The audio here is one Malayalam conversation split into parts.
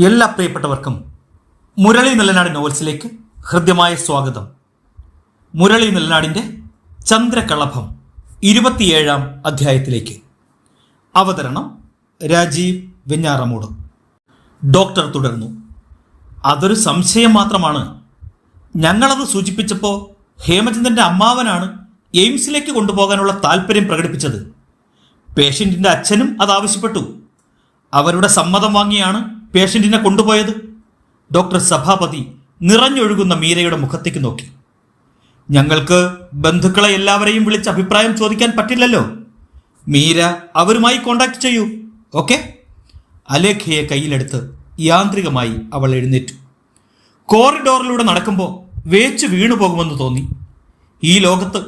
എല്ലാ പ്രിയപ്പെട്ടവർക്കും മുരളി നെല്ലനാട് നോവൽസിലേക്ക് ഹൃദ്യമായ സ്വാഗതം. മുരളി നെല്ലനാടിന്റെ ചന്ദ്രകളഭം ഇരുപത്തിയേഴാം അധ്യായത്തിലേക്ക്. അവതരണം രാജീവ് വെഞ്ഞാറമൂട്. ഡോക്ടർ തുടർന്നു അതൊരു സംശയം മാത്രമാണ്. ഞങ്ങളത് സൂചിപ്പിച്ചപ്പോൾ ഹേമചന്ദ്രന്റെ അമ്മാവനാണ് എയിംസിലേക്ക് കൊണ്ടുപോകാനുള്ള താല്പര്യം പ്രകടിപ്പിച്ചത്. പേഷ്യന്റിന്റെ അച്ഛനും അത് ആവശ്യപ്പെട്ടു. അവരുടെ സമ്മതം വാങ്ങിയാണ് പേഷ്യന്റിനെ കൊണ്ടുപോയത്? ഡോക്ടർ സഭാപതി നിറഞ്ഞൊഴുകുന്ന മീരയുടെ മുഖത്തേക്ക് നോക്കി. ഞങ്ങൾക്ക് ബന്ധുക്കളെ എല്ലാവരെയും വിളിച്ച് അഭിപ്രായം ചോദിക്കാൻ പറ്റില്ലല്ലോ. മീര അവരുമായി കോണ്ടാക്ട് ചെയ്യൂ ഓക്കെ അലേഖയെ കയ്യിലെടുത്ത് യാന്ത്രികമായി അവൾ എഴുന്നേറ്റു. കോറിഡോറിലൂടെ നടക്കുമ്പോൾ വേച്ച് വീണു പോകുമെന്ന് തോന്നി. ഈ ലോകത്ത്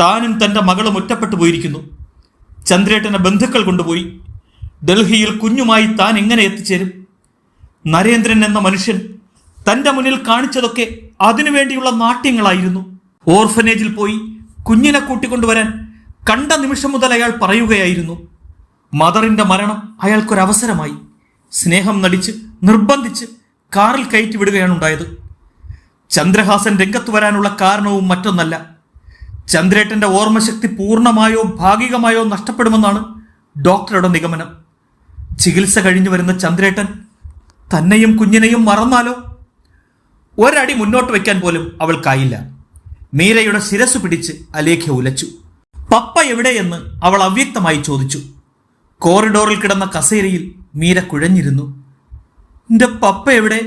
താനും തന്റെ മകളും ഒറ്റപ്പെട്ടു പോയിരിക്കുന്നു. ചന്ദ്രേട്ടനെ ബന്ധുക്കൾ കൊണ്ടുപോയി. ഡൽഹിയിൽ കുഞ്ഞുമായി താൻ എങ്ങനെ എത്തിച്ചേരും? നരേന്ദ്രൻ എന്ന മനുഷ്യൻ തന്റെ മുന്നിൽ കാണിച്ചതൊക്കെ അതിനുവേണ്ടിയുള്ള നാട്യങ്ങളായിരുന്നു. ഓർഫനേജിൽ പോയി കുഞ്ഞിനെ കൂട്ടിക്കൊണ്ടുവരാൻ കണ്ട നിമിഷം മുതൽ അയാൾ പറയുകയായിരുന്നു. മദറിന്റെ മരണം അയാൾക്കൊരവസരമായി. സ്നേഹം നടിച്ച് നിർബന്ധിച്ച് കാറിൽ കയറ്റി വിടുകയാണ് ഉണ്ടായത്. ചന്ദ്രഹാസൻ രംഗത്ത് വരാനുള്ള കാരണവും മറ്റൊന്നല്ല. ചന്ദ്രേട്ടന്റെ ഓർമ്മശക്തി പൂർണമായോ ഭാഗികമായോ നഷ്ടപ്പെടുമെന്നാണ് ഡോക്ടറുടെ നിഗമനം. ചികിത്സ കഴിഞ്ഞു വരുന്ന ചന്ദ്രേട്ടൻ തന്നെയും കുഞ്ഞിനെയും മറന്നാലോ? ഒരടി മുന്നോട്ട് വയ്ക്കാൻ പോലും അവൾക്കായില്ല. മീരയുടെ ശിരസ് പിടിച്ച് അലേഖ്യ ഉലച്ചു. പപ്പ എവിടെയെന്ന് അവൾ അവ്യക്തമായി ചോദിച്ചു. കോറിഡോറിൽ കിടന്ന കസേരയിൽ മീര കുഴഞ്ഞിരുന്നു. എന്റെ പപ്പ എവിടെ?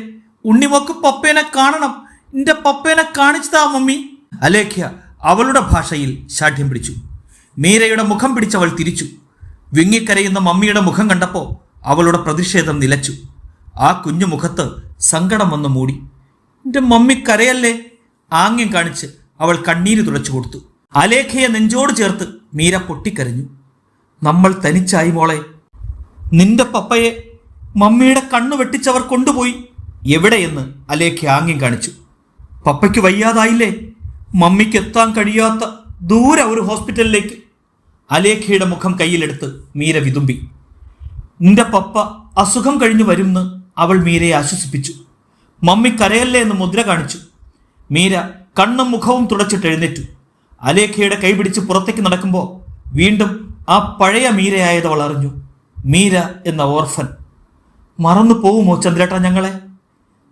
ഉണ്ണിമോക്ക് പപ്പേനെ കാണണം. എന്റെ പപ്പേനെ കാണിച്ചതാ മമ്മി. അലേഖ്യ അവളുടെ ഭാഷയിൽ ശാഠ്യം പിടിച്ചു. മീരയുടെ മുഖം പിടിച്ചവൾ തിരിച്ചു. വിങ്ങിക്കരയുന്ന മമ്മിയുടെ മുഖം കണ്ടപ്പോൾ അവളുടെ പ്രതിഷേധം നിലച്ചു. ആ കുഞ്ഞു മുഖത്ത് സങ്കടം വന്ന് മൂടി. എന്റെ മമ്മി കരയല്ലേ? ആംഗ്യം കാണിച്ച് അവൾ കണ്ണീര് തുടച്ചു കൊടുത്തു. അലേഖയെ നെഞ്ചോട് ചേർത്ത് മീര പൊട്ടിക്കരഞ്ഞു. നമ്മൾ തനിച്ചായി മോളെ. നിന്റെ പപ്പയെ മമ്മിയുടെ കണ്ണു വെട്ടിച്ചവർ കൊണ്ടുപോയി. എവിടെയെന്ന് അലേഖ ആംഗ്യം കാണിച്ചു. പപ്പയ്ക്ക് വയ്യാതായില്ലേ? മമ്മിക്ക് എത്താൻ കഴിയാത്ത ദൂരെ ഒരു ഹോസ്പിറ്റലിലേക്ക്. അലേഖയുടെ മുഖം കയ്യിലെടുത്ത് മീര വിതുമ്പി. നിന്റെ പപ്പ അസുഖം കഴിഞ്ഞു വരുമെന്ന് അവൾ മീരയെ ആശ്വസിപ്പിച്ചു. മമ്മി കരയല്ലേ എന്ന് മുദ്ര കാണിച്ചു. മീര കണ്ണും മുഖവും തുടച്ചിട്ട് എഴുന്നേറ്റു. അലേഖയുടെ കൈപിടിച്ച് പുറത്തേക്ക് നടക്കുമ്പോൾ വീണ്ടും ആ പഴയ മീരയായതവൾ അറിഞ്ഞു. മീര എന്ന ഓർഫൻ. മറന്നു പോവുമോ ചന്ദ്രേട്ട ഞങ്ങളെ?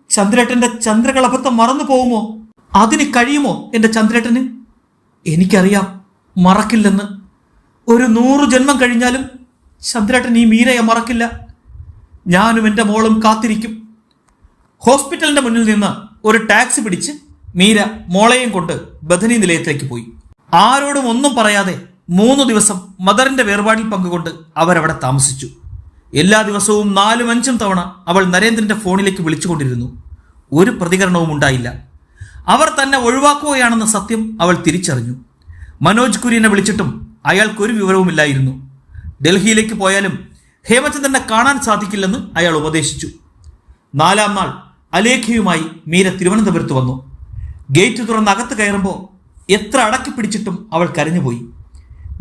ചന്ദ്രേട്ടന്റെ ചന്ദ്രകളഭത്വം മറന്നു പോവുമോ? അതിന് കഴിയുമോ എന്റെ ചന്ദ്രേട്ടന്? എനിക്കറിയാം മറക്കില്ലെന്ന്. ഒരു നൂറു ജന്മം കഴിഞ്ഞാലും ചന്ദ്രേട്ടൻ ഈ മീരയെ മറക്കില്ല. ഞാനും എന്റെ മോളും കാത്തിരിക്കും. ഹോസ്പിറ്റലിന്റെ മുന്നിൽ നിന്ന് ഒരു ടാക്സി പിടിച്ച് മീര മോളെയും കൊണ്ട് ബഥനി നിലയത്തിലേക്ക് പോയി. ആരോടും ഒന്നും പറയാതെ മൂന്ന് ദിവസം മദറിന്റെ വേർപാടിൽ പങ്കുകൊണ്ട് അവരവിടെ താമസിച്ചു. എല്ലാ ദിവസവും നാലും അഞ്ചും തവണ അവൾ നരേന്ദ്രന്റെ ഫോണിലേക്ക് വിളിച്ചുകൊണ്ടിരുന്നു. ഒരു പ്രതികരണവും ഉണ്ടായില്ല. അവർ തന്നെ ഒഴിവാക്കുകയാണെന്ന സത്യം അവൾ തിരിച്ചറിഞ്ഞു. മനോജ് കുര്യനെ വിളിച്ചിട്ടും അയാൾക്കൊരു വിവരവുമില്ലായിരുന്നു. ഡൽഹിയിലേക്ക് പോയാലും ഹേമചന്ദ്രനെ കാണാൻ സാധിക്കില്ലെന്ന് അയാൾ ഉപദേശിച്ചു. നാലാം നാൾ അലേഖയുമായി മീര തിരുവനന്തപുരത്ത് വന്നു. ഗേറ്റ് തുറന്ന് അകത്ത് കയറുമ്പോൾ എത്ര അടക്കി പിടിച്ചിട്ടും അവൾ കരഞ്ഞുപോയി.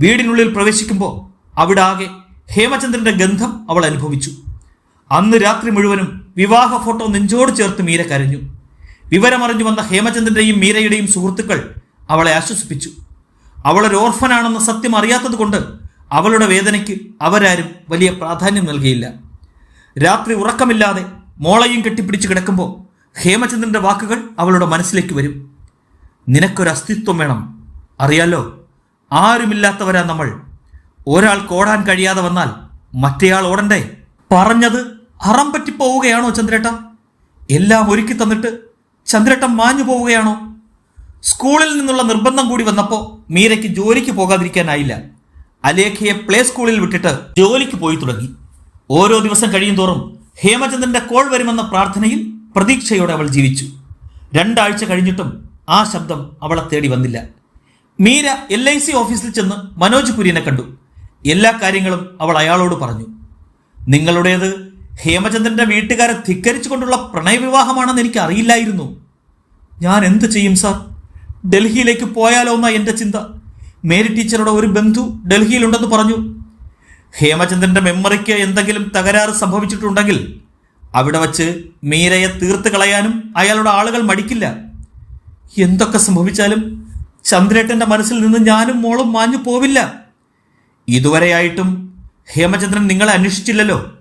വീടിനുള്ളിൽ പ്രവേശിക്കുമ്പോൾ അവിടെ ആകെ ഹേമചന്ദ്രന്റെ ഗന്ധം അവൾ അനുഭവിച്ചു. അന്ന് രാത്രി മുഴുവനും വിവാഹ ഫോട്ടോ നെഞ്ചോട് ചേർത്ത് മീര കരഞ്ഞു. വിവരമറിഞ്ഞു വന്ന ഹേമചന്ദ്രന്റെയും മീരയുടെയും സുഹൃത്തുക്കൾ അവളെ ആശ്വസിപ്പിച്ചു. അവളൊരു ഓർഫനാണെന്ന സത്യം അറിയാത്തത് കൊണ്ട് അവളുടെ വേദനയ്ക്ക് അവരാരും വലിയ പ്രാധാന്യം നൽകിയില്ല. രാത്രി ഉറക്കമില്ലാതെ മോളയും കെട്ടിപ്പിടിച്ച് കിടക്കുമ്പോൾ ഹേമചന്ദ്രന്റെ വാക്കുകൾ അവളുടെ മനസ്സിലേക്ക് വരും. നിനക്കൊരു അസ്തിത്വം വേണം. അറിയാലോ ആരുമില്ലാത്തവരാ നമ്മൾ. ഒരാൾ ഓടാൻ കഴിയാതെ വന്നാൽ മറ്റേയാൾ ഓടണ്ടേ? പറഞ്ഞത് അറം പറ്റി പോവുകയാണോ ചന്ദ്രേട്ട? എല്ലാം ഒരുക്കി തന്നിട്ട് ചന്ദ്രേട്ടൻ മാഞ്ഞു പോവുകയാണോ? സ്കൂളിൽ നിന്നുള്ള നിർബന്ധം കൂടി വന്നപ്പോൾ മീരയ്ക്ക് ജോലിക്ക് പോകാതിരിക്കാനായില്ല. അലേഖയെ പ്ലേ സ്കൂളിൽ വിട്ടിട്ട് ജോലിക്ക് പോയി തുടങ്ങി. ഓരോ ദിവസം കഴിയും തോറും ഹേമചന്ദ്രന്റെ കോൾ വരുമെന്ന പ്രാർത്ഥനയിൽ പ്രതീക്ഷയോടെ അവൾ ജീവിച്ചു. രണ്ടാഴ്ച കഴിഞ്ഞിട്ടും ആ ശബ്ദം അവളെ തേടി വന്നില്ല. മീര എൽ ഐ സി ഓഫീസിൽ ചെന്ന് മനോജ് കുര്യനെ കണ്ടു. എല്ലാ കാര്യങ്ങളും അവൾ അയാളോട് പറഞ്ഞു. നിങ്ങളുടേത് ഹേമചന്ദ്രന്റെ വീട്ടുകാരെ ധിക്കരിച്ചുകൊണ്ടുള്ള പ്രണയവിവാഹമാണെന്ന് എനിക്ക് അറിയില്ലായിരുന്നു. ഞാൻ എന്ത് ചെയ്യും സാർ? ഡൽഹിയിലേക്ക് പോയാലോ എന്നാ ചിന്ത. മേരി ടീച്ചറുടെ ഒരു ബന്ധു ഡൽഹിയിലുണ്ടെന്ന് പറഞ്ഞു. ഹേമചന്ദ്രന്റെ മെമ്മറിക്ക് എന്തെങ്കിലും തകരാറ് സംഭവിച്ചിട്ടുണ്ടെങ്കിൽ അവിടെ വച്ച് മീരയെ തീർത്ത് കളയാനും അയാളുടെ ആളുകൾ മടിക്കില്ല. എന്തൊക്കെ സംഭവിച്ചാലും ചന്ദ്രേട്ടന്റെ മനസ്സിൽ നിന്ന് ഞാനും മോളും മാഞ്ഞു പോവില്ല. ഇതുവരെയായിട്ടും ഹേമചന്ദ്രൻ നിങ്ങളെ അന്വേഷിച്ചില്ലല്ലോ.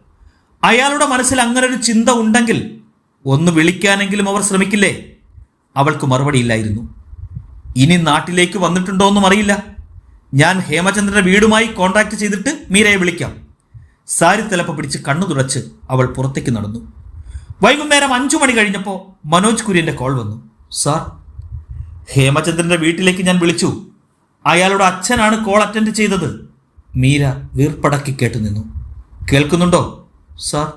അയാളുടെ മനസ്സിൽ അങ്ങനെ ഒരു ചിന്ത ഉണ്ടെങ്കിൽ ഒന്ന് വിളിക്കാനെങ്കിലും അവർ ശ്രമിക്കില്ലേ? അവൾക്ക് മറുപടിയില്ലായിരുന്നു. ഇനി നാട്ടിലേക്ക് വന്നിട്ടുണ്ടോ എന്നും അറിയില്ല. ഞാൻ ഹേമചന്ദ്രന്റെ വീടുമായി കോൺടാക്ട് ചെയ്തിട്ട് മീരയെ വിളിക്കാം. സാരി തലപ്പ പിടിച്ച് കണ്ണു തുടച്ച് അവൾ പുറത്തേക്ക് നടന്നു. വൈകുന്നേരം അഞ്ചു മണി കഴിഞ്ഞപ്പോൾ മനോജ് കുര്യന്റെ കോൾ വന്നു. സാർ ഹേമചന്ദ്രന്റെ വീട്ടിലേക്ക് ഞാൻ വിളിച്ചു. അയാളുടെ അച്ഛനാണ് കോൾ അറ്റൻഡ് ചെയ്തത്. മീര വീർപ്പടക്കി കേട്ടു നിന്നു. കേൾക്കുന്നുണ്ടോ? സാർ.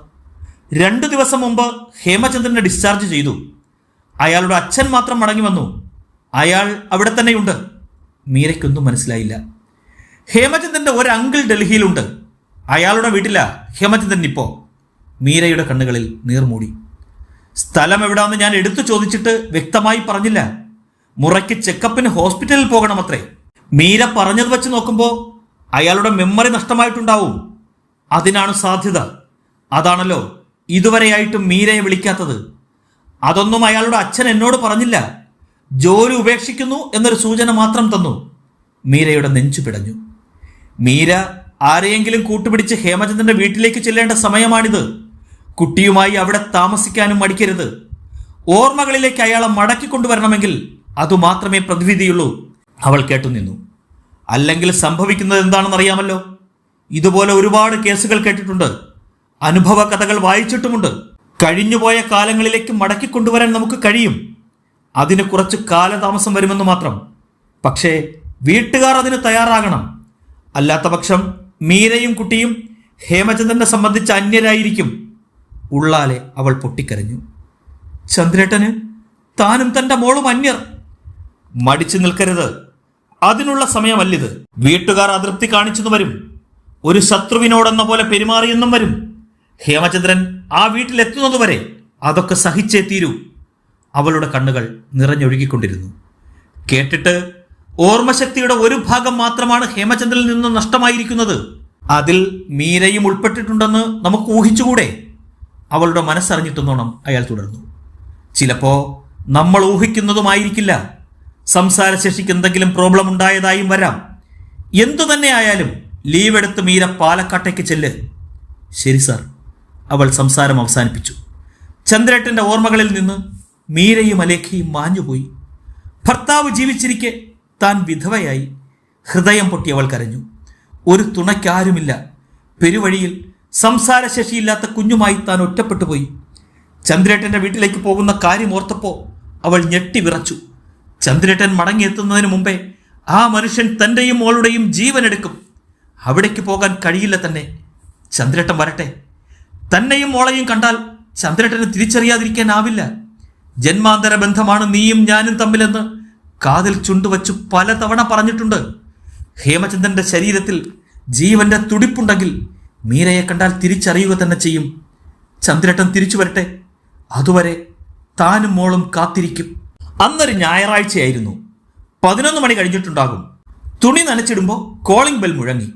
രണ്ടു ദിവസം മുമ്പ് ഹേമചന്ദ്രനെ ഡിസ്ചാർജ് ചെയ്തു. അയാളുടെ അച്ഛൻ മാത്രം മടങ്ങി വന്നു. അയാൾ അവിടെ തന്നെയുണ്ട്. മീരയ്ക്കൊന്നും മനസ്സിലായില്ല. ഹേമചന്ദ്രന്റെ ഒരു അങ്കിൾ ഡൽഹിയിലുണ്ട്. അയാളുടെ വീട്ടില ഹേമചന്ദ്രൻ ഇപ്പോൾ മീരയുടെ കണ്ണുകളിൽ നീർമൂടി സ്ഥലം എവിടാന്ന് ഞാൻ എടുത്തു ചോദിച്ചിട്ട് വ്യക്തമായി പറഞ്ഞില്ല. മുറയ്ക്ക് ചെക്കപ്പിന് ഹോസ്പിറ്റലിൽ പോകണമത്രേ. മീര പറഞ്ഞത് വെച്ച് നോക്കുമ്പോൾ അയാളുടെ മെമ്മറി നഷ്ടമായിട്ടുണ്ടാവും. അതിനാണ് സാധ്യത. അതാണല്ലോ ഇതുവരെയായിട്ടും മീരയെ വിളിക്കാത്തത്. അതൊന്നും അയാളുടെ അച്ഛൻ എന്നോട് പറഞ്ഞില്ല. ജോലി ഉപേക്ഷിക്കുന്നു എന്നൊരു സൂചന മാത്രം തന്നു. മീരയുടെ നെഞ്ചു പിടഞ്ഞു. മീര ആരെയെങ്കിലും കൂട്ടുപിടിച്ച് ഹേമചന്ദ്രന്റെ വീട്ടിലേക്ക് ചെല്ലേണ്ട സമയമാണിത്. കുട്ടിയുമായി അവിടെ താമസിക്കാനും മടിക്കരുത്. ഓർമ്മകളിലേക്ക് അയാളെ മടക്കി കൊണ്ടുവരണമെങ്കിൽ അതുമാത്രമേ പ്രതിവിധിയുള്ളൂ. അവൾ കേട്ടുനിന്നു. അല്ലെങ്കിൽ സംഭവിക്കുന്നത് എന്താണെന്ന് അറിയാമല്ലോ ഇതുപോലെ ഒരുപാട് കേസുകൾ കേട്ടിട്ടുണ്ട്. അനുഭവ കഥകൾ വായിച്ചിട്ടുമുണ്ട്. കഴിഞ്ഞുപോയ കാലങ്ങളിലേക്ക് മടക്കി കൊണ്ടുവരാൻ നമുക്ക് കഴിയും. അതിന് കുറച്ച് കാലതാമസം വരുമെന്ന് മാത്രം. പക്ഷേ വീട്ടുകാർ അതിന് തയ്യാറാകണം. അല്ലാത്ത പക്ഷം മീരയും കുട്ടിയും ഹേമചന്ദ്രനെ സംബന്ധിച്ച് അന്യരായിരിക്കും. ഉള്ളാലെ അവൾ പൊട്ടിക്കരഞ്ഞു. ചന്ദ്രേട്ടന് താനും തന്റെ മോളും അന്യർ. മടിച്ചു നിൽക്കരുത്. അതിനുള്ള സമയമല്ലിത്. വീട്ടുകാർ അതൃപ്തി കാണിച്ചെന്ന് വരും. ഒരു ശത്രുവിനോടെന്ന പോലെ പെരുമാറിയെന്നും വരും. ഹേമചന്ദ്രൻ ആ വീട്ടിലെത്തുന്നതുവരെ അതൊക്കെ സഹിച്ചേ തീരൂ. അവളുടെ കണ്ണുകൾ നിറഞ്ഞൊഴുകിക്കൊണ്ടിരുന്നു. കേട്ടിട്ട് ഓർമ്മശക്തിയുടെ ഒരു ഭാഗം മാത്രമാണ് ഹേമചന്ദ്രനിൽ നിന്ന് നഷ്ടമായിരിക്കുന്നത്. അതിൽ മീരയും ഉൾപ്പെട്ടിട്ടുണ്ടെന്ന് നമുക്ക് ഊഹിച്ചുകൂടെ? അവളുടെ മനസ്സറിഞ്ഞിട്ടെന്നോണം അയാൾ തുടർന്നു. ചിലപ്പോ നമ്മൾ ഊഹിക്കുന്നതുമായിരിക്കില്ല. സംസാരശേഷിക്ക് എന്തെങ്കിലും പ്രോബ്ലം ഉണ്ടായതായും വരാം. എന്തു തന്നെ ആയാലും ലീവ് എടുത്ത് മീര പാലക്കാട്ടേക്ക് ചെല്ല്. ശരി സാർ അവൾ സംസാരം അവസാനിപ്പിച്ചു. ചന്ദ്രേട്ടന്റെ ഓർമ്മകളിൽ നിന്ന് മീരയും അലേഖയും മാഞ്ഞുപോയി. ഭർത്താവ് ജീവിച്ചിരിക്കെ താൻ വിധവയായി. ഹൃദയം പൊട്ടിയവൾ കരഞ്ഞു. ഒരു തുണയ്ക്കാരുമില്ല. പെരുവഴിയിൽ സംസാരശേഷിയില്ലാത്ത കുഞ്ഞുമായി താൻ ഒറ്റപ്പെട്ടു പോയി ചന്ദ്രേട്ടന്റെ വീട്ടിലേക്ക് പോകുന്ന കാര്യം ഓർത്തപ്പോൾ അവൾ ഞെട്ടി വിറച്ചു. ചന്ദ്രേട്ടൻ മടങ്ങിയെത്തുന്നതിന് മുമ്പേ ആ മനുഷ്യൻ തന്റെയും മോളുടെയും ജീവൻ എടുക്കും അവിടേക്ക് പോകാൻ കഴിയില്ല തന്നെ. ചന്ദ്രേട്ടൻ വരട്ടെ. തന്നെയും മോളെയും കണ്ടാൽ ചന്ദ്രേട്ടന് തിരിച്ചറിയാതിരിക്കാനാവില്ല. ജന്മാന്തര ബന്ധമാണ് നീയും ഞാനും തമ്മിലെന്ന് കാതിൽ ചുണ്ടുവച്ചു പലതവണ പറഞ്ഞിട്ടുണ്ട്. ഹേമചന്ദ്രന്റെ ശരീരത്തിൽ ജീവന്റെ തുടിപ്പുണ്ടെങ്കിൽ മീരയെ കണ്ടാൽ തിരിച്ചറിയുക തന്നെ ചെയ്യും. ചന്ദ്രേട്ടൻ തിരിച്ചു വരട്ടെ. അതുവരെ താനും മോളും കാത്തിരിക്കും. അന്നൊരു ഞായറാഴ്ചയായിരുന്നു. പതിനൊന്ന് മണി കഴിഞ്ഞിട്ടുണ്ടാകും. തുണി നനച്ചിടുമ്പോൾ കോളിംഗ് ബെൽ മുഴങ്ങി.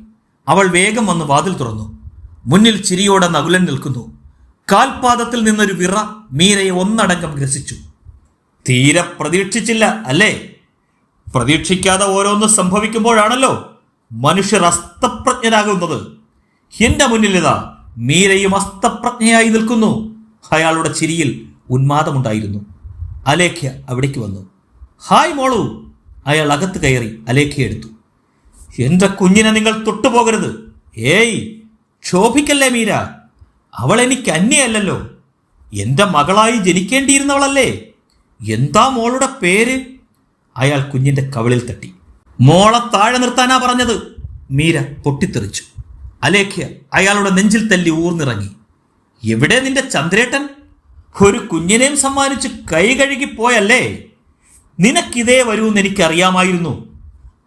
അവൾ വേഗം വന്ന് വാതിൽ തുറന്നു. മുന്നിൽ ചിരിയോടെ നകുലൻ നിൽക്കുന്നു. കാൽപാദത്തിൽ നിന്നൊരു വിറ മീരയെ ഒന്നടങ്കം ഗ്രസിച്ചു. തീരെ പ്രതീക്ഷിച്ചില്ല അല്ലേ? പ്രതീക്ഷിക്കാതെ ഓരോന്ന് സംഭവിക്കുമ്പോഴാണല്ലോ മനുഷ്യർ അസ്തപ്രജ്ഞരാകുന്നത് എന്റെ മുന്നിലിതാ മീരയും അസ്തപ്രജ്ഞയായി നിൽക്കുന്നു. അയാളുടെ ചിരിയിൽ ഉന്മാദമുണ്ടായിരുന്നു. അലേഖ്യ അവിടേക്ക് വന്നു. ഹായ് മോളു അയാൾ അകത്ത് കയറി അലേഖ്യ എടുത്തു. എന്റെ കുഞ്ഞിനെ നിങ്ങൾ തൊട്ടുപോകരുത്. ഏയ് ക്ഷോഭിക്കല്ലേ മീര? അവൾ എനിക്ക് അന്യയല്ലല്ലോ. എന്റെ മകളായി ജനിക്കേണ്ടിയിരുന്നവളല്ലേ. എന്താ മോളുടെ പേര്? അയാൾ കുഞ്ഞിന്റെ കവിളിൽ തട്ടി. മോളെ താഴെ നിർത്താനാ പറഞ്ഞത്. മീര പൊട്ടിത്തെറിച്ചു. അലേഖ്യ അയാളുടെ നെഞ്ചിൽ തല്ലി ഊർന്നിറങ്ങി. എവിടെ നിന്റെ ചന്ദ്രേട്ടൻ? ഒരു കുഞ്ഞിനെയും സമ്മാനിച്ച് കൈ കഴുകി പോയല്ലേ? നിനക്കിതേ വരുമെന്ന് എനിക്കറിയാമായിരുന്നു.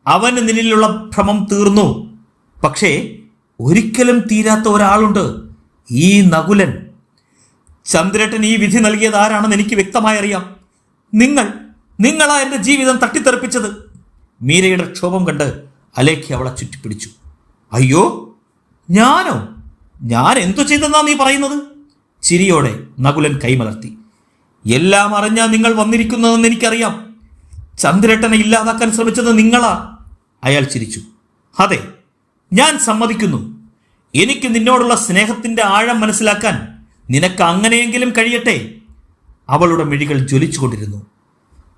അവന് നിന്നിലുള്ള ഭ്രമം തീർന്നു. പക്ഷേ ഒരിക്കലും തീരാത്ത ഒരാളുണ്ട്. ഈ നകുലൻ ചന്ദ്രേട്ടൻ ഈ വിധി നൽകിയത് ആരാണെന്ന് എനിക്ക് വ്യക്തമായി അറിയാം. നിങ്ങൾ നിങ്ങളാ എന്റെ ജീവിതം തട്ടിത്തെറിപ്പിച്ചത്. മീരയുടെ ക്ഷോഭം കണ്ട് അലേഖി അവളെ ചുറ്റിപ്പിടിച്ചു. അയ്യോ ഞാനോ? ഞാൻ എന്തു ചെയ്തെന്നാ നീ പറയുന്നത്? ചിരിയോടെ നകുലൻ കൈമലർത്തി. എല്ലാം അറിഞ്ഞാ നിങ്ങൾ വന്നിരിക്കുന്നതെന്ന് എനിക്കറിയാം. ചന്ദ്രേട്ടനെ ഇല്ലാതാക്കാൻ ശ്രമിച്ചത് നിങ്ങളാ. അയാൾ ചിരിച്ചു. അതെ ഞാൻ സമ്മതിക്കുന്നു. എനിക്ക് നിന്നോടുള്ള സ്നേഹത്തിന്റെ ആഴം മനസ്സിലാക്കാൻ നിനക്ക് അങ്ങനെയെങ്കിലും കഴിയട്ടെ? അവളുടെ മിഴികൾ ജ്വലിച്ചുകൊണ്ടിരുന്നു.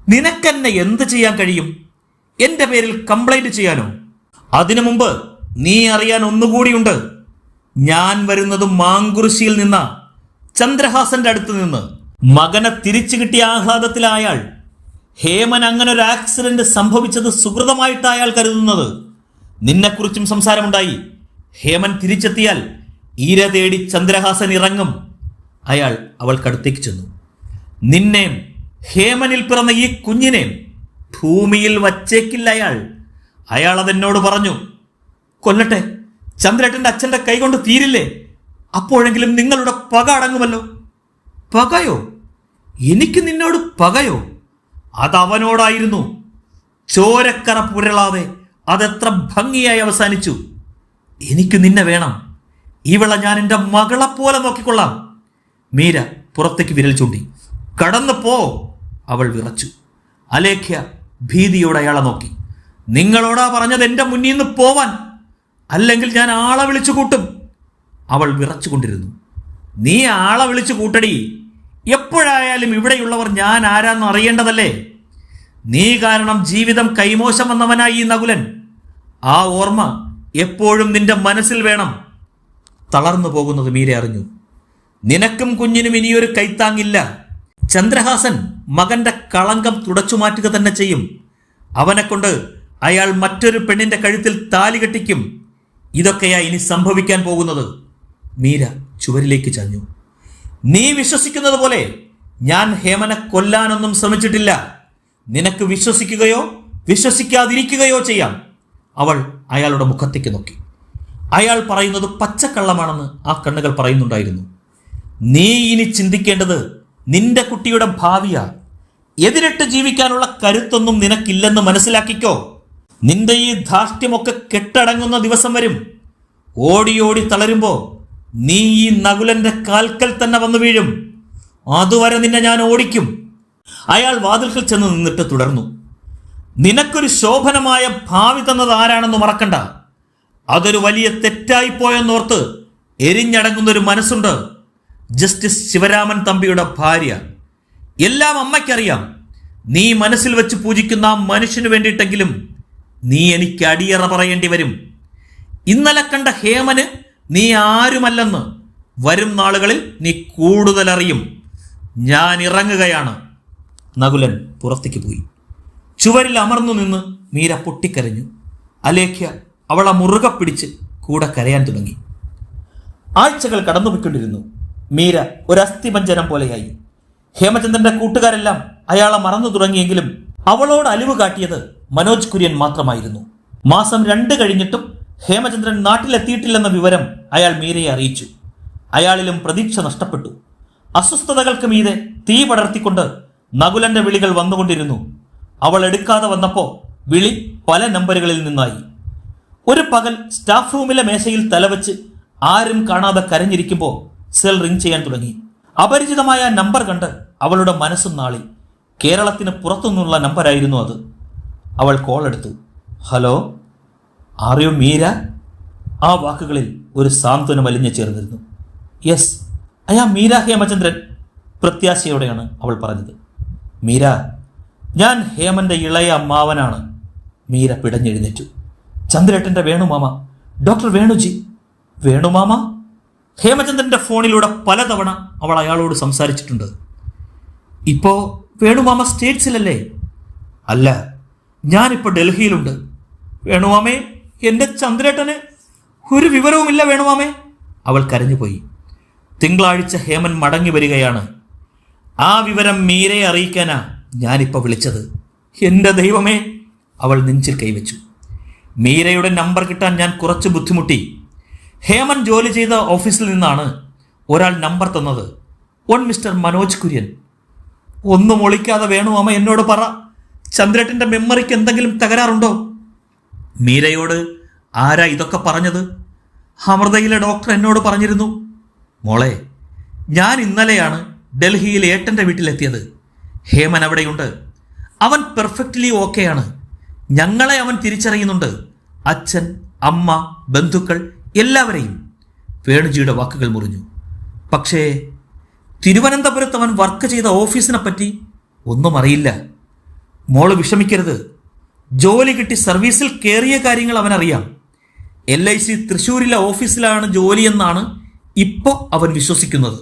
നിനക്കെന്നെ എന്ത് ചെയ്യാൻ കഴിയും? എന്റെ പേരിൽ കംപ്ലൈന്റ് ചെയ്യാനോ? അതിനു മുമ്പ് നീ അറിയാൻ ഒന്നുകൂടിയുണ്ട് ഞാൻ വരുന്നത് മാങ്കുറിശിയിൽ നിന്ന ചന്ദ്രഹാസന്റെ അടുത്ത് നിന്ന്. മകനെ തിരിച്ചു കിട്ടിയ ആഹ്ലാദത്തിലായാൾ ഹേമൻ അങ്ങനെ ഒരു ആക്സിഡന്റ് സംഭവിച്ചത് സുഹൃതമായിട്ടായാൽ കരുതുന്നത്. നിന്നെക്കുറിച്ചും സംസാരമുണ്ടായി. ഹേമൻ തിരിച്ചെത്തിയാൽ ഈര തേടി ചന്ദ്രഹാസൻ ഇറങ്ങും. അയാൾ അവൾക്കടുത്തേക്ക് ചെന്നു. നിന്നെ ഹേമനിൽ പിറന്ന ഈ കുഞ്ഞിനെ ഭൂമിയിൽ വച്ചേക്കില്ല അയാൾ. അയാൾ അതെന്നോട് പറഞ്ഞു കൊല്ലട്ടെ ചന്ദ്രേട്ടന്റെ അച്ഛന്റെ കൈകൊണ്ട് തീരില്ലേ? അപ്പോഴെങ്കിലും നിങ്ങളുടെ പക അടങ്ങുമല്ലോ. പകയോ? എനിക്ക് നിന്നോട് പകയോ? അതവനോടായിരുന്നു ചോരക്കറ പുരളാതെ അതെത്ര ഭംഗിയായി അവസാനിച്ചു. എനിക്ക് നിന്നെ വേണം. ഇവളെ ഞാൻ എന്റെ മകളെ പോലെ നോക്കിക്കൊള്ളാം. മീര പുറത്തേക്ക് വിരൽ ചൂണ്ടി. കടന്നു പോ. അവൾ വിറച്ചു. അലേഖ്യ ഭീതിയോടെ അയാളെ നോക്കി. നിങ്ങളോടാ പറഞ്ഞത് എന്റെ മുന്നിൽ നിന്ന് പോവാൻ. അല്ലെങ്കിൽ ഞാൻ ആളെ വിളിച്ചു കൂട്ടും. അവൾ വിറച്ചുകൊണ്ടിരുന്നു. നീ ആളെ വിളിച്ചു കൂട്ടടി. എപ്പോഴായാലും ഇവിടെയുള്ളവർ ഞാൻ ആരാന്ന് അറിയേണ്ടതല്ലേ? നീ കാരണം ജീവിതം കൈമോശം വന്നവനായി ഈ നകുലൻ. ആ ഓർമ്മ എപ്പോഴും നിന്റെ മനസ്സിൽ വേണം തളർന്നു പോകുന്നത് മീര അറിഞ്ഞു. നിനക്കും കുഞ്ഞിനും ഇനിയൊരു കൈത്താങ്ങില്ല. ചന്ദ്രഹാസൻ മകന്റെ കളങ്കം തുടച്ചു മാറ്റുക തന്നെ ചെയ്യും. അവനെക്കൊണ്ട് അയാൾ മറ്റൊരു പെണ്ണിന്റെ കഴുത്തിൽ താലി കെട്ടിക്കും. ഇതൊക്കെയാ ഇനി സംഭവിക്കാൻ പോകുന്നത്. മീര ചുവരിലേക്ക് ചഞ്ഞു. നീ വിശ്വസിക്കുന്നത് പോലെ ഞാൻ ഹേമനെ കൊല്ലാനൊന്നും ശ്രമിച്ചിട്ടില്ല. നിനക്ക് വിശ്വസിക്കുകയോ വിശ്വസിക്കാതിരിക്കുകയോ ചെയ്യാം. അവൾ അയാളുടെ മുഖത്തേക്ക് നോക്കി. അയാൾ പറയുന്നത് പച്ചക്കള്ളമാണെന്ന് ആ കണ്ണുകൾ പറയുന്നുണ്ടായിരുന്നു. നീ ഇനി ചിന്തിക്കേണ്ടത് നിന്റെ കുട്ടിയുടെ ഭാവിയാ. എതിരിട്ട് ജീവിക്കാനുള്ള കരുത്തൊന്നും നിനക്കില്ലെന്ന് മനസ്സിലാക്കിക്കോ. നിന്റെ ഈ ധാർഷ്ട്യമൊക്കെ കെട്ടടങ്ങുന്ന ദിവസം വരും. ഓടി ഓടി തളരുമ്പോ നീ ഈ നകുലന്റെ കാൽക്കൽ തന്നെ വന്നു വീഴും. അതുവരെ നിന്നെ ഞാൻ ഓടിക്കും. അയാൾ വാതിൽക്കൽ ചെന്ന് നിന്നിട്ട് തുടർന്നു. നിനക്കൊരു ശോഭനമായ ഭാവി തന്നത് ആരാണെന്ന് മറക്കണ്ട. അതൊരു വലിയ തെറ്റായിപ്പോയെന്നോർത്ത് എരിഞ്ഞടങ്ങുന്ന ഒരു മനസ്സുണ്ട്. ജസ്റ്റിസ് ശിവരാമൻ തമ്പിയുടെ ഭാര്യ. എല്ലാം അമ്മയ്ക്കറിയാം. നീ മനസ്സിൽ വെച്ച് പൂജിക്കുന്ന മനുഷ്യന് വേണ്ടിയിട്ടെങ്കിലും നീ എനിക്ക് അടിയറ പറയേണ്ടി വരും. ഇന്നലെ കണ്ട ഹേമന് നീ ആരുമല്ലെന്ന് വരും നാളുകളിൽ നീ കൂടുതൽ അറിയും ഞാൻ ഇറങ്ങുകയാണ്. നകുലൻ പുറത്തേക്ക് പോയി. ചുവരിൽ അമർന്നു നിന്ന് മീര പൊട്ടിക്കരഞ്ഞു. അലേഖ്യ അവളെ മുറുകെ പിടിച്ച് കൂടെ കരയാൻ തുടങ്ങി. ആഴ്ചകൾ കടന്നുപോയിക്കൊണ്ടിരുന്നു. മീര ഒരു അസ്ഥിപഞ്ചനം പോലെയായി. ഹേമചന്ദ്രന്റെ കൂട്ടുകാരെല്ലാം അയാളെ മറന്നു തുടങ്ങിയെങ്കിലും അവളോട് അലിവ് കാട്ടിയത് മനോജ് കുര്യൻ മാത്രമായിരുന്നു. മാസം രണ്ട് കഴിഞ്ഞിട്ടും ഹേമചന്ദ്രൻ നാട്ടിലെത്തിയിട്ടില്ലെന്ന വിവരം അയാൾ മീരയെ അറിയിച്ചു. അയാളിലും പ്രതീക്ഷ നഷ്ടപ്പെട്ടു. അസ്വസ്ഥതകൾക്ക് മീതെ തീ പടർത്തിക്കൊണ്ട് നകുലന്റെ വിളികൾ വന്നുകൊണ്ടിരുന്നു. അവൾ എടുക്കാതെ വന്നപ്പോൾ വിളി പല നമ്പറുകളിൽ നിന്നായി. ഒരു പകൽ സ്റ്റാഫ് റൂമിലെ മേശയിൽ തലവച്ച് ആരും കാണാതെ കരഞ്ഞിരിക്കുമ്പോൾ സെൽ റിംഗ് ചെയ്യാൻ തുടങ്ങി. അപരിചിതമായ നമ്പർ കണ്ട് അവളുടെ മനസ്സും നാളി. കേരളത്തിന് പുറത്തുനിന്നുള്ള നമ്പറായിരുന്നു അത്. അവൾ കോൾ എടുത്തു. ഹലോ ആറിയോ മീര? ആ വാക്കുകളിൽ ഒരു സാന്ത്വനം വലിഞ്ഞു ചേർന്നിരുന്നു. യെസ് അയാ മീര ഹേമചന്ദ്രൻ പ്രത്യാശയോടെയാണ് അവൾ പറഞ്ഞത്. മീര ഞാൻ ഹേമന്റെ ഇളയ അമ്മാവനാണ്. മീര പിടഞ്ഞെഴുന്നേറ്റു. ചന്ദ്രേട്ടന്റെ വേണുമാമ ഡോക്ടർ വേണുജി. വേണുമാമ ഹേമചന്ദ്രന്റെ ഫോണിലൂടെ പലതവണ അവൾ അയാളോട് സംസാരിച്ചിട്ടുണ്ട്. ഇപ്പോ വേണുമാമ സ്റ്റേറ്റ്സിലല്ലേ? അല്ല ഞാനിപ്പോ ഡൽഹിയിലുണ്ട്. വേണുമാമേ എന്റെ ചന്ദ്രേട്ടന് ഒരു വിവരവുമില്ല വേണുമാമേ അവൾ കരഞ്ഞുപോയി. തിങ്കളാഴ്ച ഹേമൻ മടങ്ങി വരികയാണ്. ആ വിവരം മീരയെ അറിയിക്കാനാ ഞാനിപ്പോ വിളിച്ചത് എന്റെ ദൈവമേ അവൾ നെഞ്ചിൽ കൈവച്ചു. മീരയുടെ നമ്പർ കിട്ടാൻ ഞാൻ കുറച്ച് ബുദ്ധിമുട്ടി. ഹേമൻ ജോലി ചെയ്ത ഓഫീസിൽ നിന്നാണ് ഒരാൾ നമ്പർ തന്നത്. One mister Manoj Kurian. ഒന്നും ഒളിക്കാതെ വേണു അമ്മ എന്നോട് പറ. ചന്ദ്രട്ടിന്റെ മെമ്മറിക്ക് എന്തെങ്കിലും തകരാറുണ്ടോ? മീരയോട് ആരാ ഇതൊക്കെ പറഞ്ഞത്? അമൃതയിലെ ഡോക്ടർ എന്നോട് പറഞ്ഞിരുന്നു. മോളെ ഞാൻ ഇന്നലെയാണ് ഡൽഹിയിൽ ഏട്ടന്റെ വീട്ടിലെത്തിയത്. ഹേമൻ അവിടെയുണ്ട്. അവൻ പെർഫെക്റ്റ്ലി ഓക്കെയാണ് ഞങ്ങളെ അവൻ തിരിച്ചറിയുന്നുണ്ട്. അച്ഛൻ അമ്മ ബന്ധുക്കൾ എല്ലാവരെയും. വേണുജിയുടെ വാക്കുകൾ മുറിഞ്ഞു. പക്ഷേ തിരുവനന്തപുരത്ത് അവൻ വർക്ക് ചെയ്ത ഓഫീസിനെ പറ്റി ഒന്നും അറിയില്ല. മോൾ വിഷമിക്കരുത്. ജോലി കിട്ടി സർവീസിൽ കയറിയ കാര്യങ്ങൾ അവനറിയാം. എൽ ഐ സി തൃശ്ശൂരിലെ ഓഫീസിലാണ് ജോലിയെന്നാണ് ഇപ്പോൾ അവൻ വിശ്വസിക്കുന്നത്.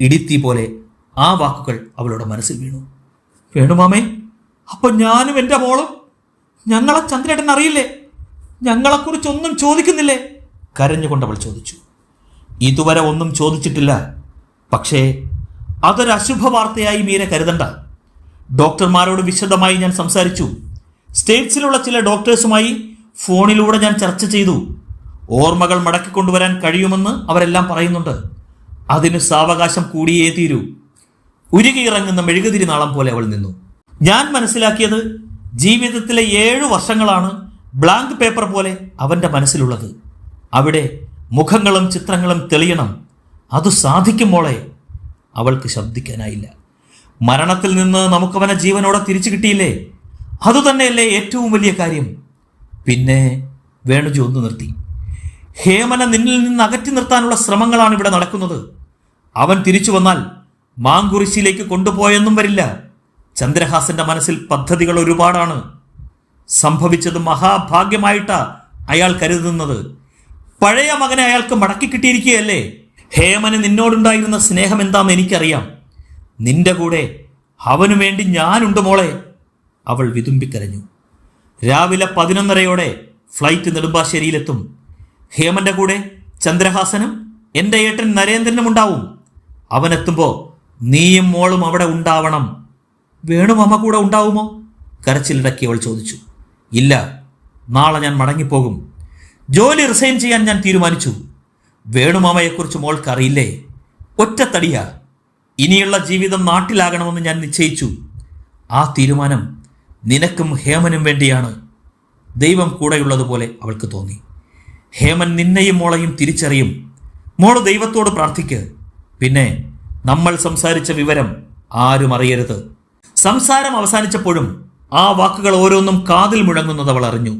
ഇടിത്തി പോലെ ആ വാക്കുകൾ അവളുടെ മനസ്സിൽ വീണു. വേണുമാമേ അപ്പൊ ഞാനും എന്റെ മോളും? ഞങ്ങളെ ചന്ദ്രേട്ടൻ അറിയില്ലേ? ഞങ്ങളെക്കുറിച്ചൊന്നും ചോദിക്കുന്നില്ലേ? കരഞ്ഞുകൊണ്ട് അവൾ ചോദിച്ചു. ഇതുവരെ ഒന്നും ചോദിച്ചിട്ടില്ല. പക്ഷേ അതൊരു അശുഭ വാർത്തയായി മീര കരുതണ്ട. ഡോക്ടർമാരോട് വിശദമായി ഞാൻ സംസാരിച്ചു. സ്റ്റേറ്റ്സിലുള്ള ചില ഡോക്ടേഴ്സുമായി ഫോണിലൂടെ ഞാൻ ചർച്ച ചെയ്തു. ഓർമ്മകൾ മടക്കിക്കൊണ്ടുവരാൻ കഴിയുമെന്ന് അവരെല്ലാം പറയുന്നുണ്ട്. അതിന് സാവകാശം കൂടിയേ തീരൂ. ഉരുകിയിറങ്ങുന്ന മെഴുകുതിരി നാളം പോലെ അവൾ നിന്നു. ഞാൻ മനസ്സിലാക്കിയത് ജീവിതത്തിലെ ഏഴു വർഷങ്ങളാണ് ബ്ലാങ്ക് പേപ്പർ പോലെ അവന്റെ മനസ്സിലുള്ളത്. അവിടെ മുഖങ്ങളും ചിത്രങ്ങളും തെളിയണം. അത് സാധിക്കുമ്പോളെ അവൾക്ക് ശബ്ദിക്കാനായില്ല. മരണത്തിൽ നിന്ന് നമുക്കവനെ ജീവനോടെ തിരിച്ചു കിട്ടിയില്ലേ? അതുതന്നെയല്ലേ ഏറ്റവും വലിയ കാര്യം. പിന്നെ വേണുജി ഒന്ന് നിർത്തി. ഹേമനെ നിന്നിൽ നിന്ന് അകറ്റി നിർത്താനുള്ള ശ്രമങ്ങളാണ് ഇവിടെ നടക്കുന്നത്. അവൻ തിരിച്ചു വന്നാൽ മാങ്കുറിശിയിലേക്ക് കൊണ്ടുപോയെന്നും വരില്ല. ചന്ദ്രഹാസന്റെ മനസ്സിൽ പദ്ധതികൾ ഒരുപാടാണ്. സംഭവിച്ചത് മഹാഭാഗ്യമായിട്ടാ അയാൾ കരുതുന്നത്. പഴയ മകനെ അയാൾക്ക് മടക്കി കിട്ടിയിരിക്കുകയല്ലേ? ഹേമന് നിന്നോടുണ്ടായിരുന്ന സ്നേഹം എന്താണെന്ന് എനിക്കറിയാം. നിന്റെ കൂടെ അവനു വേണ്ടി ഞാനുണ്ട് മോളെ. അവൾ വിതുമ്പിക്കരഞ്ഞു. രാവിലെ പതിനൊന്നരയോടെ ഫ്ലൈറ്റ് നെടുമ്പാശ്ശേരിയിലെത്തും. ഹേമന്റെ കൂടെ ചന്ദ്രഹാസനും എന്റെ ഏട്ടൻ നരേന്ദ്രനും ഉണ്ടാവും അവനെത്തുമ്പോൾ നീയും മോളും അവിടെ ഉണ്ടാവണം. വേണു അമ്മ കൂടെ ഉണ്ടാവുമോ? കരച്ചിലിടക്കി അവൾ ചോദിച്ചു. ഇല്ല നാളെ ഞാൻ മടങ്ങിപ്പോകും. ജോലി റിസൈൻ ചെയ്യാൻ ഞാൻ തീരുമാനിച്ചു. വേണുമാമയെക്കുറിച്ച് മോൾക്ക് അറിയില്ലേ ഒറ്റത്തടിയാ. ഇനിയുള്ള ജീവിതം നാട്ടിലാകണമെന്ന് ഞാൻ നിശ്ചയിച്ചു. ആ തീരുമാനം നിനക്കും ഹേമനും വേണ്ടിയാണ്. ദൈവം കൂടെയുള്ളതുപോലെ അവൾക്ക് തോന്നി. ഹേമൻ നിന്നെയും മോളെയും തിരിച്ചറിയും. മോൾ ദൈവത്തോട് പ്രാർത്ഥിക്ക്. പിന്നെ നമ്മൾ സംസാരിച്ച വിവരം ആരും അറിയരുത്. സംസാരം അവസാനിച്ചപ്പോഴും ആ വാക്കുകൾ ഓരോന്നും കാതിൽ മുഴങ്ങുന്നത് അവൾ അറിഞ്ഞു.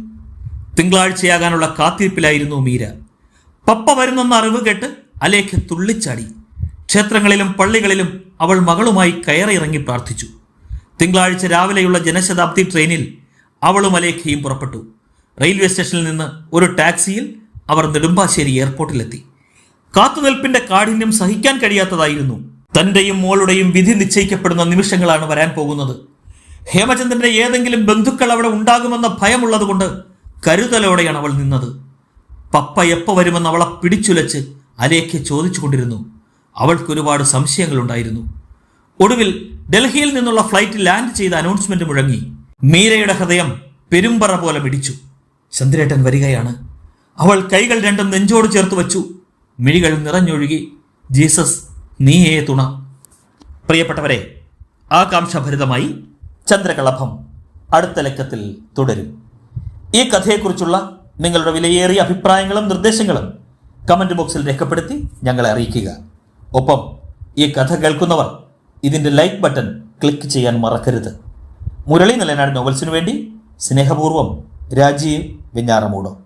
തിങ്കളാഴ്ചയാകാനുള്ള കാത്തിരിപ്പിലായിരുന്നു മീര. പപ്പ വരുന്നെന്ന അറിവ് കേട്ട് അലേഖ തുള്ളിച്ചാടി. ക്ഷേത്രങ്ങളിലും പള്ളികളിലും അവൾ മകളുമായി കയറിയിറങ്ങി പ്രാർത്ഥിച്ചു. തിങ്കളാഴ്ച രാവിലെയുള്ള ജനശതാബ്ദി ട്രെയിനിൽ അവളും അലേഖയും പുറപ്പെട്ടു. റെയിൽവേ സ്റ്റേഷനിൽ നിന്ന് ഒരു ടാക്സിയിൽ അവർ നെടുമ്പാശ്ശേരി എയർപോർട്ടിലെത്തി. കാത്തുനിൽപ്പിന്റെ കാഠിന്യം സഹിക്കാൻ കഴിയാത്തതായിരുന്നു. തന്റെയും മോളുടെയും വിധി നിശ്ചയിക്കപ്പെടുന്ന നിമിഷങ്ങളാണ് വരാൻ പോകുന്നത്. ഹേമചന്ദ്രന്റെ ഏതെങ്കിലും ബന്ധുക്കൾ അവിടെ ഉണ്ടാകുമെന്ന ഭയമുള്ളതുകൊണ്ട് കരുതലോടെയാണ് അവൾ നിന്നത്. പപ്പ എപ്പോൾ വരുമെന്ന് അവളെ പിടിച്ചുലച്ച് അലേഖ്യ ചോദിച്ചുകൊണ്ടിരുന്നു. അവൾക്ക് ഒരുപാട് സംശയങ്ങളുണ്ടായിരുന്നു. ഒടുവിൽ ഡൽഹിയിൽ നിന്നുള്ള ഫ്ലൈറ്റ് ലാൻഡ് ചെയ്ത അനൗൺസ്മെന്റ് മുഴങ്ങി. മീരയുടെ ഹൃദയം പെരുമ്പറ പോലെ മിടിച്ചു. ചന്ദ്രേട്ടൻ വരികയാണ്. അവൾ കൈകൾ രണ്ടും നെഞ്ചോട് ചേർത്ത് വച്ചു. മിഴികൾ നിറഞ്ഞൊഴുകി. ജീസസ് നീയേ തുണ. പ്രിയപ്പെട്ടവരെ ആകാംക്ഷഭരിതമായി ചന്ദ്രകളഭം അടുത്ത ലക്കത്തിൽ തുടരും. ഈ കഥയെക്കുറിച്ചുള്ള നിങ്ങളുടെ വിലയേറിയ അഭിപ്രായങ്ങളും നിർദ്ദേശങ്ങളും കമന്റ് ബോക്സിൽ രേഖപ്പെടുത്തി ഞങ്ങളെ അറിയിക്കുക. ഒപ്പം ഈ കഥ കേൾക്കുന്നവർ ഇതിന്റെ ലൈക്ക് ബട്ടൺ ക്ലിക്ക് ചെയ്യാൻ മറക്കരുത്. മുരളി നിലനാട് നോവൽസിനു വേണ്ടി സ്നേഹപൂർവം രാജീവ് വെഞ്ഞാറമൂടോ.